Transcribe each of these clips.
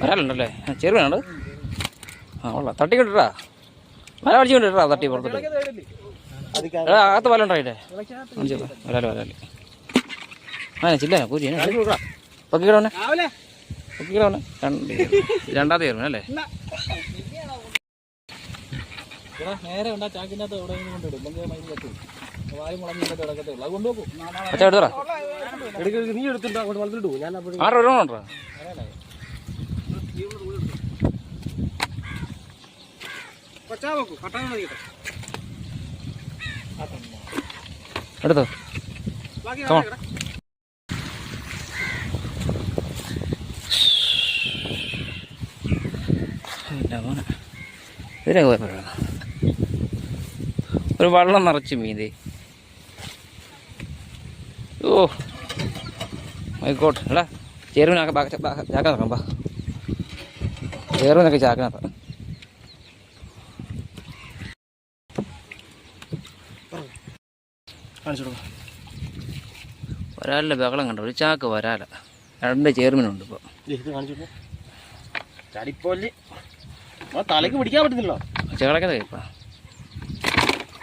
വരാലുണ്ടല്ലേ ചെറുവാണ് ആ ഉള്ള തട്ടിക്കിട്ടാ വല അടിച്ചുകൊണ്ടിട്ടാ തട്ടി പുറത്തിട്ട്. എടാ അകത്ത് വല ഉണ്ടായിട്ടേ വരാൽ വരാൽ. ആ ചില്ല പൂരി പൊക്കിക്കിടവനെ പൊക്കിക്കിടവനെ രണ്ടാമത്തെ കയറും അല്ലേ? നേരെ ഉണ്ടാ ചാക്കിനകത്ത് എവിടെ കൊണ്ടിടും വായു അത് കൊണ്ടുപോകും അച്ഛാ എടുത്തോ? എടുക്ക നീ എടുത്തിട്ട് അങ്ങോട്ട് വളർത്തിട്ടു ഞാൻ അപ്പോൾ ആറ് ഒരു ഉണ്ടോ എടുത്തോ. ഇതിനൊക്കെ കുഴപ്പമില്ല ഒരു വള്ളം നിറച്ച് മീതി. ഓ. ആയിക്കോട്ടെ എടാ. ചേരുവിനൊക്കെ ചാക്കാൻ നോക്കാം ബാ. ചേരുവിനൊക്കെ ചാക്കിനകത്ത്. കാണിച്ചു കൊടുക്കാം വരാലിന്റെ ബഹളം കണ്ടോ? ഒരു ചാക്ക് വരാല രണ്ട് ചേർമീനുണ്ട് ഇപ്പോൾ ഇത് കാണിച്ചു ചടിപ്പോൽ തലക്ക് പിടിക്കാൻ പറ്റുന്നില്ലോ ചേളക്കത് ഇപ്പം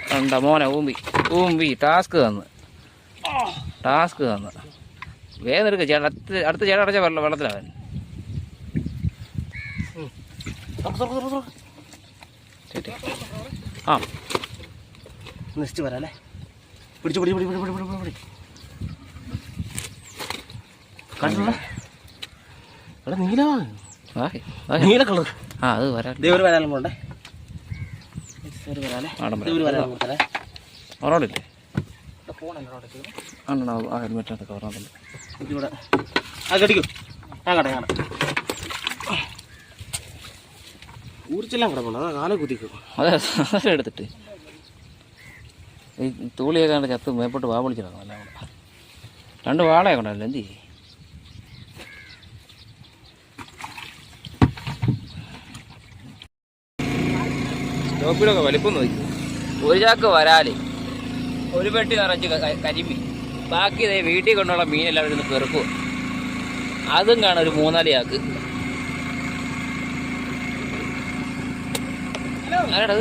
കണ്ട മോനെ ഊമ്പി. ഊമ്പി ടാസ്ക് തന്ന്. ടാസ്ക് തന്ന്. വേഗം എടുക്കുക ചേട്ടൻ അടുത്ത് അടുത്ത ചേട്ടൻ അടച്ച വെള്ളം വെള്ളത്തിലാവൻ ആ. നെക്സ്റ്റ് വരാം അല്ലേ? പിടിച്ചു പിടി പിടി പിടി പിടി പിടി. നീല കളർ ആ അത് വരാൻ ദേ ഒരു വരാലും കൊണ്ടേ ഒരു വരാലേ. ഒരു വരാലും ആണോ ആ ആ കടിക്കൂ. ആ കട കാണാം. ഊർച്ചെല്ലാം ഇവിടെ പോകണം അതാ കാലം കുത്തിക്കും. അതെ അതെ എടുത്തിട്ട്. ഈ തൂളിയൊക്കെ കണ്ട് ചത്ത് മേപ്പോട്ട് വാ വിളിച്ചിടാം എല്ലാം കൂടെ രണ്ട് വാളയൊക്കെ ഉണ്ടല്ലോ എന്ത് ചെയ്യും? സ്റ്റോപ്പിലൊക്കെ വലിപ്പം നോക്കി ഒരു ചാക്ക് വരാൽ. ഒരു പെട്ടി നിറച്ച് കരിമീൻ. ബാക്കി ഇതേ വീട്ടിൽ കൊണ്ടുള്ള മീനെല്ലാം ഇരുന്ന് പെറുക്കും. അതും കാണാം ഒരു മൂന്നാൽ ചാക്ക്.